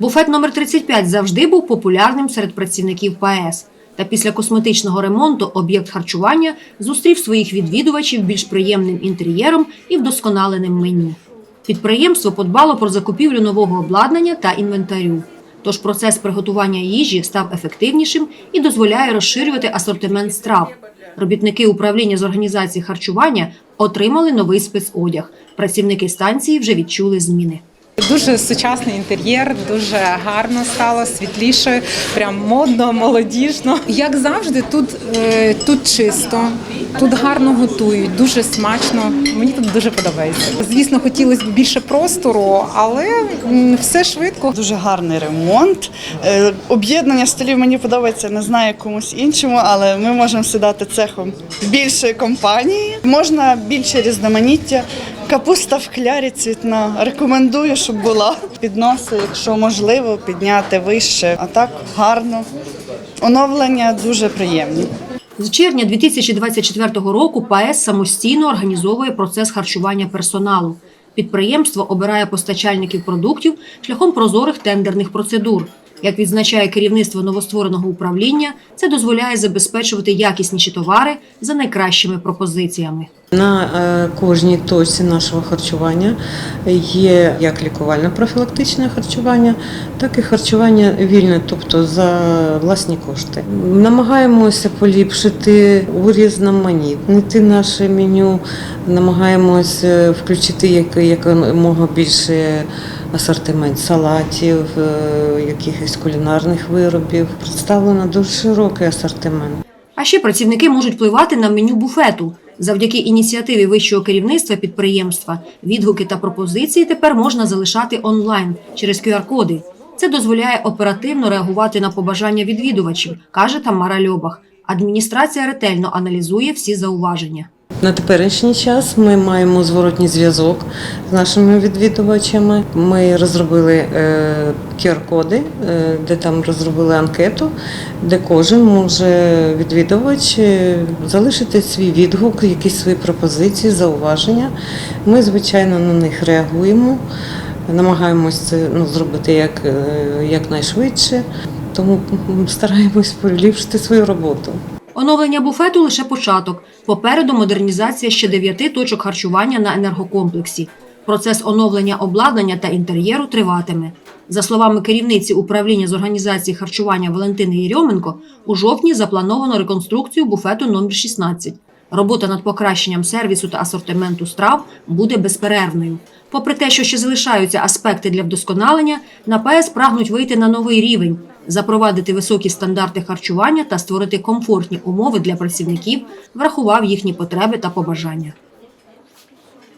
Буфет номер 35 завжди був популярним серед працівників ПАЕС. Та після косметичного ремонту об'єкт харчування зустрів своїх відвідувачів більш приємним інтер'єром і вдосконаленим меню. Підприємство подбало про закупівлю нового обладнання та інвентарю. Тож процес приготування їжі став ефективнішим і дозволяє розширювати асортимент страв. Робітники управління з організації харчування отримали новий спецодяг. Працівники станції вже відчули зміни. Дуже сучасний інтер'єр, дуже гарно стало, світліше, прям модно, молодіжно. Як завжди, тут, е, тут чисто, тут гарно готують, дуже смачно. Мені тут дуже подобається. Звісно, хотілося б більше простору, але все швидко. Дуже гарний ремонт. Е, Об'єднання столів мені подобається, не знаю комусь іншому, але ми можемо сідати цехом більшої компанії. Можна більше різноманіття. Капуста в клярі цвітна. Рекомендую, щоб була. Підноси, якщо можливо, підняти вище. А так гарно. Оновлення дуже приємні. З червня 2024 року ПАЕС самостійно організовує процес харчування персоналу. Підприємство обирає постачальників продуктів шляхом прозорих тендерних процедур. Як відзначає керівництво новоствореного управління, це дозволяє забезпечувати якісніші товари за найкращими пропозиціями. На е, кожній точці нашого харчування є як лікувальне профілактичне харчування, так і харчування вільне, тобто за власні кошти. Намагаємося поліпшити, урізноманітнити наше меню, намагаємося включити якомога більше асортимент салатів, е, якихось кулінарних виробів. Представлено дуже широкий асортимент. А ще працівники можуть впливати на меню буфету. Завдяки ініціативі вищого керівництва підприємства відгуки та пропозиції тепер можна залишати онлайн через QR-коди. Це дозволяє оперативно реагувати на побажання відвідувачів, каже Тамара Льобах. Адміністрація ретельно аналізує всі зауваження. На теперішній час ми маємо зворотній зв'язок з нашими відвідувачами. Ми розробили е, QR-коди, е, де там розробили анкету, де кожен може відвідувач е, залишити свій відгук, якісь свої пропозиції, зауваження. Ми, звичайно, на них реагуємо, намагаємось це ну, зробити як, е, якнайшвидше, тому стараємось поліпшити свою роботу. Оновлення буфету лише початок. Попереду модернізація ще дев'яти точок харчування на енергокомплексі. Процес оновлення обладнання та інтер'єру триватиме. За словами керівниці управління з організації харчування Валентини Єрьоменко, у жовтні заплановано реконструкцію буфету номер 16. Робота над покращенням сервісу та асортименту страв буде безперервною. Попри те, що ще залишаються аспекти для вдосконалення, на ПС прагнуть вийти на новий рівень, запровадити високі стандарти харчування та створити комфортні умови для працівників, врахував їхні потреби та побажання.